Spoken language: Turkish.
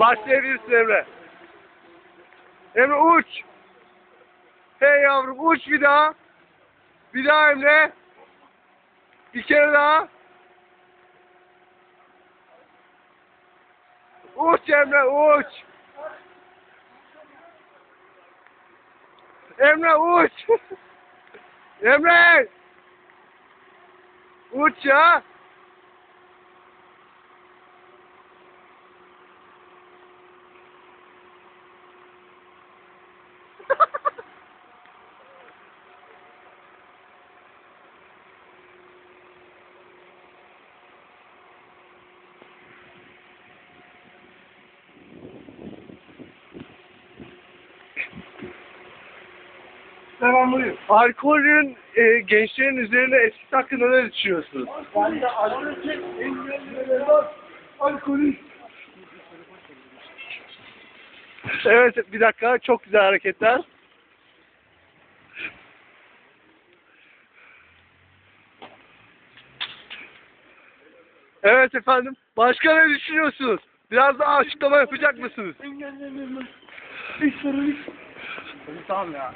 Başlayabilirsin Emre. Emre uç. Hey yavrum uç bir daha. Bir daha Emre. Bir kere daha. Uç Emre uç. Emre uç. Emre. Uç ya. Devam buyur. Alkolün e, gençlerin üzerine etkisi hakkında ne düşünüyorsunuz? Ben de alkolü engelliyorlar. Alkolü. Evet bir dakika çok güzel hareketler. Evet efendim. Başka ne düşünüyorsunuz? Biraz daha açıklama yapacak mısınız? Engelliyorlar. İş sorun iş. Tamam ya.